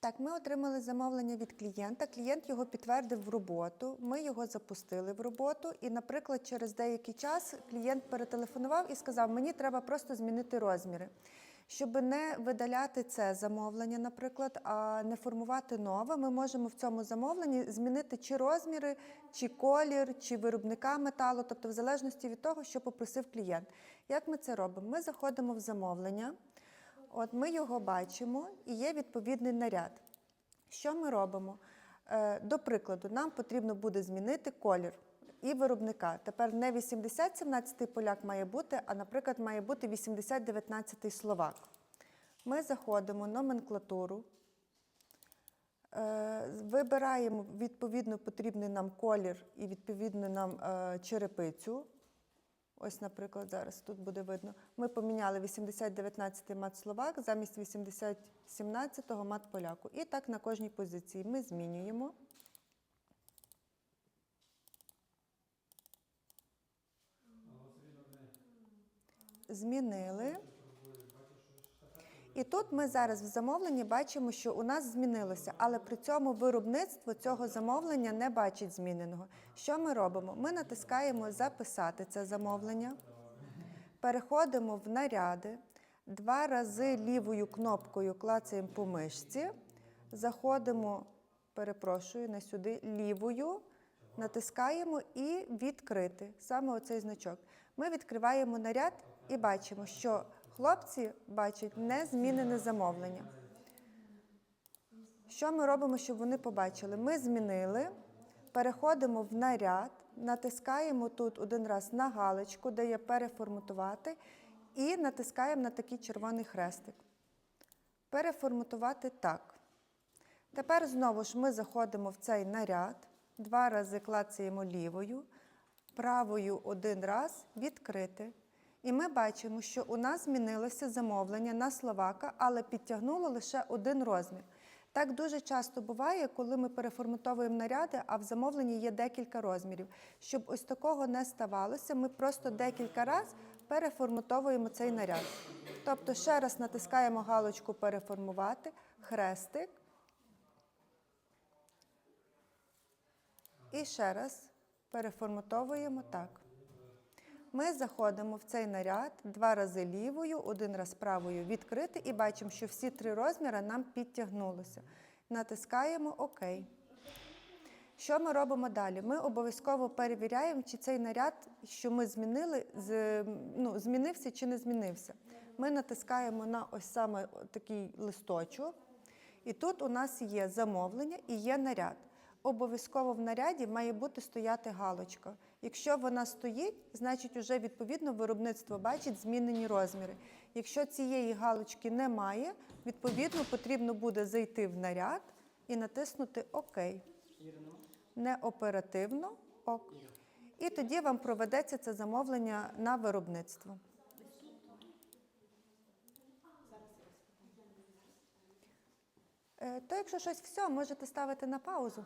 Так, ми отримали замовлення від клієнта. Клієнт його підтвердив в роботу. Ми його запустили в роботу. І, наприклад, через деякий час клієнт перетелефонував і сказав: Мені треба просто змінити розміри. Щоб не видаляти це замовлення, наприклад, а не формувати нове, ми можемо в цьому замовленні змінити чи розміри, чи колір, чи виробника металу, тобто в залежності від того, що попросив клієнт. Як ми це робимо? Ми заходимо в замовлення. От ми його бачимо і є відповідний наряд. Що ми робимо? Е, До прикладу, нам потрібно буде змінити колір і виробника. Тепер не 80-17 поляк має бути, а, наприклад, має бути 80-19 словак. Ми заходимо в номенклатуру, е, вибираємо відповідно потрібний нам колір і відповідно нам е, черепицю. Ось, наприклад, зараз тут буде видно. Ми поміняли 80-19 мат словак замість 80-17 мат поляку. І так на кожній позиції ми змінюємо. Змінили. І тут ми зараз в замовленні бачимо, що у нас змінилося, але при цьому виробництво цього замовлення не бачить зміненого. Що ми робимо? Ми натискаємо Записати це замовлення, переходимо в наряди, два рази лівою кнопкою клацаємо по мишці, заходимо, перепрошую, не сюди, лівою, натискаємо і відкрити саме оцей значок. Ми відкриваємо наряд і бачимо, що хлопці бачать незмінене замовлення. Що ми робимо, щоб вони побачили? Ми змінили, переходимо в наряд, натискаємо тут один раз на галочку, де є переформатувати, і натискаємо на такий червоний хрестик. Переформатувати так. Тепер знову ж ми заходимо в цей наряд, два рази клацаємо лівою, правою один раз відкрити. І ми бачимо, що у нас змінилося замовлення на словака, але підтягнуло лише один розмір. Так дуже часто буває, коли ми переформатовуємо наряди, а в замовленні є декілька розмірів. Щоб ось такого не ставалося, ми просто декілька разів переформатовуємо цей наряд. Тобто ще раз натискаємо галочку переформувати, хрестик. І ще раз переформатовуємо так. Ми заходимо в цей наряд два рази лівою, один раз правою відкрити і бачимо, що всі три розміри нам підтягнулися. Натискаємо ОК. Що ми робимо далі? Ми обов'язково перевіряємо, чи цей наряд, що ми змінили, з- ну, змінився чи не змінився. Ми натискаємо на ось саме такий листочок, і тут у нас є замовлення і є наряд. Обов'язково в наряді має бути стояти галочка. Якщо вона стоїть, значить вже відповідно виробництво бачить змінені розміри. Якщо цієї галочки немає, відповідно потрібно буде зайти в наряд і натиснути ОК. Не оперативно ок. І тоді вам проведеться це замовлення на виробництво. Е, То якщо щось все, можете ставити на паузу.